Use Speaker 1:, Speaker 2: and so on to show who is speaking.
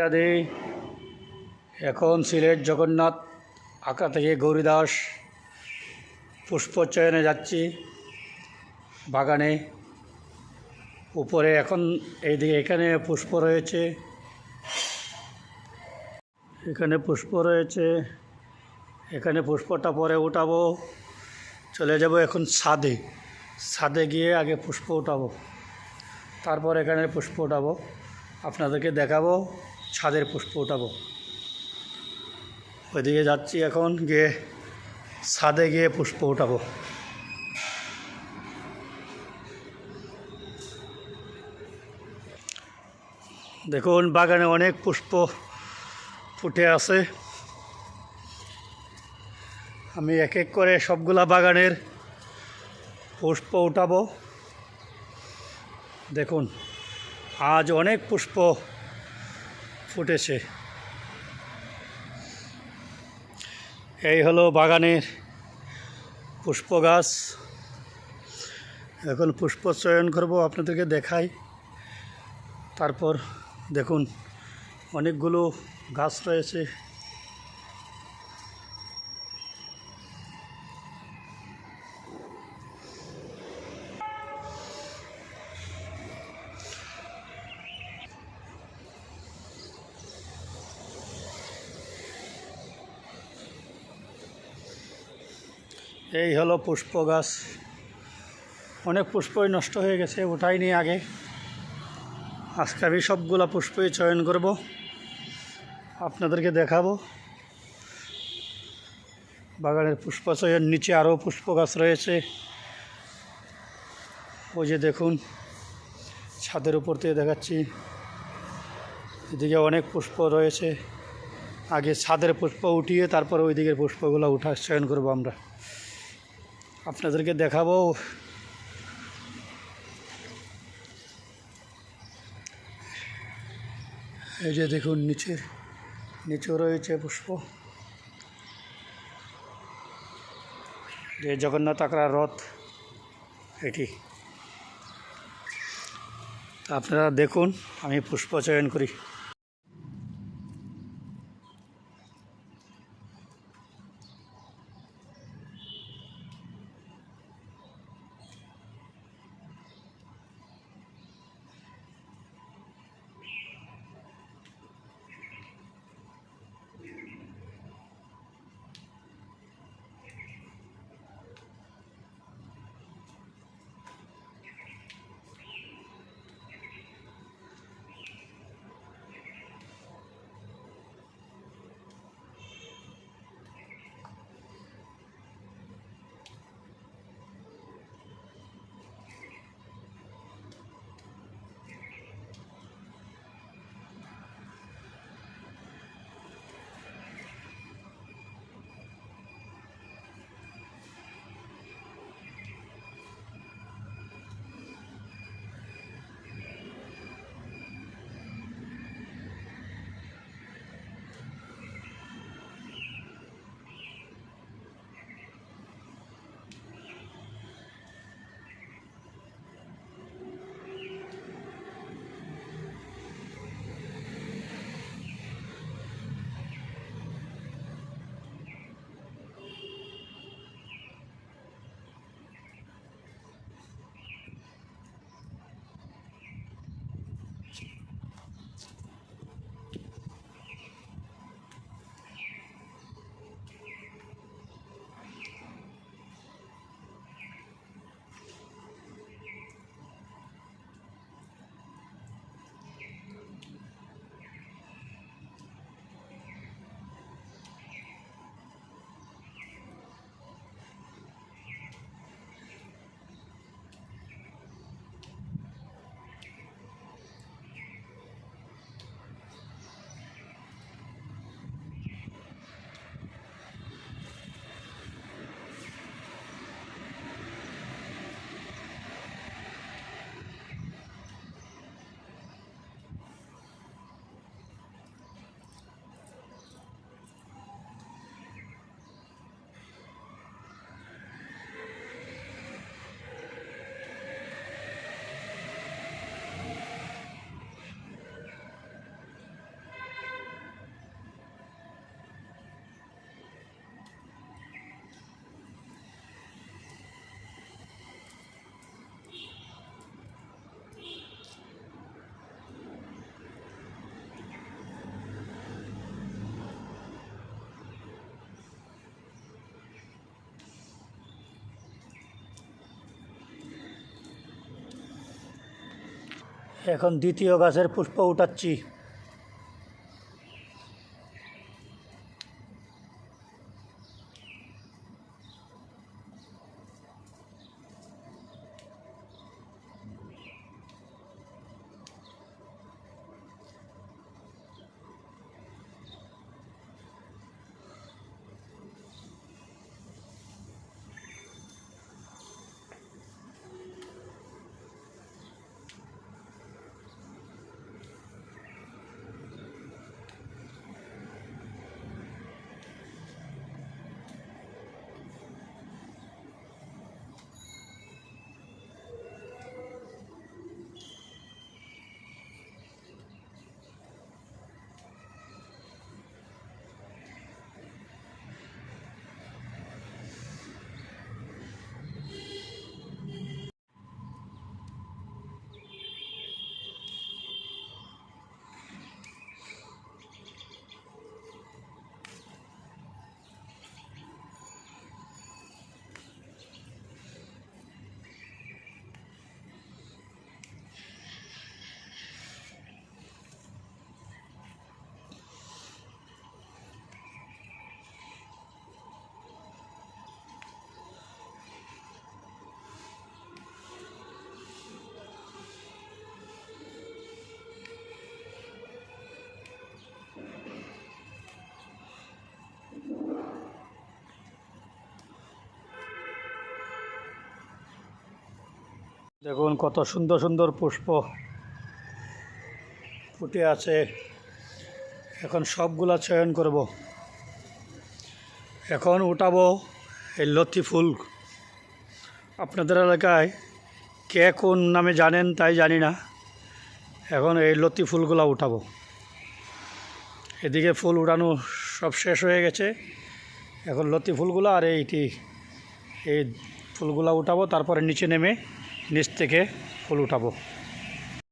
Speaker 1: রাধে। এখন সিলেট জগন্নাথ আঁকা থেকে গৌরীদাস পুষ্পচয়নে যাচ্ছি বাগানে। উপরে এখন এইদিকে এখানে পুষ্প রয়েছে। এখানে পুষ্প রয়েছে। এখানে পুষ্পটা পরে উঠাবো। চলে যাব এখন ছাদে। ছাদে গিয়ে আগে পুষ্প উঠাবো। তারপর এখানে পুষ্প উঠাবো। আপনাদেরকে দেখাবো। ছাদের পুষ্প উঠাবো। ওইদিকে যাচ্ছি এখন, গিয়ে ছাদে গিয়ে পুষ্প উঠাবো। দেখুন, বাগানে অনেক পুষ্প ফুটে আছে। আমি এক এক করে সবগুলা বাগানের পুষ্প উঠাবো। দেখুন, আজ অনেক পুষ্প ফুটেছে এই হলো বাগানের পুষ্প গাছ। এখন পুষ্প চয়ন করব, আপনাদেরকে দেখাই। তারপর দেখুন, অনেকগুলো গাছ রয়েছে। এই হলো পুষ্প গাছ। অনেক পুষ্পই নষ্ট হয়ে গেছে ওঠাইনি আগে। আজকে আমি সবগুলা পুষ্পই চয়ন করব। আপনাদেরকে দেখাবো। বাগানের পুষ্প চয়ন নিচে আরও পুষ্প গাছ রয়েছে। ওই যে দেখুন, ছাদের উপর থেকে দেখাচ্ছি। এদিকে অনেক পুষ্প রয়েছে। আগে ছাদের পুষ্প উঠিয়ে তারপর ওই দিকের পুষ্পগুলো উঠা, চয়ন করব আমরা। আপনাদেরকে দেখাবো। এই যে দেখুন নিচের নিচেও রয়েছে পুষ্প। যে জগন্নাথ আকড়া রথ, এটি। আপনারা দেখুন, আমি পুষ্প চয়ন করি। এখন দ্বিতীয় গাছের পুষ্প উঠাচ্ছি। দেখুন, কত সুন্দর সুন্দর পুষ্প ফুটে আছে। এখন সবগুলা চয়ন করব। এখন উঠাবো এই লতি ফুল। আপনাদের এলাকায় কে কোন নামে জানেন তাই জানি না। এখন এই লতি ফুলগুলা উঠাবো। এদিকে ফুল উঠানো সব শেষ হয়ে গেছে। এখন লতি ফুলগুলো আর এইটি এই ফুলগুলা উঠাবো, তারপরে নিচে নেমে নিচ থেকে ফুল উঠাবো।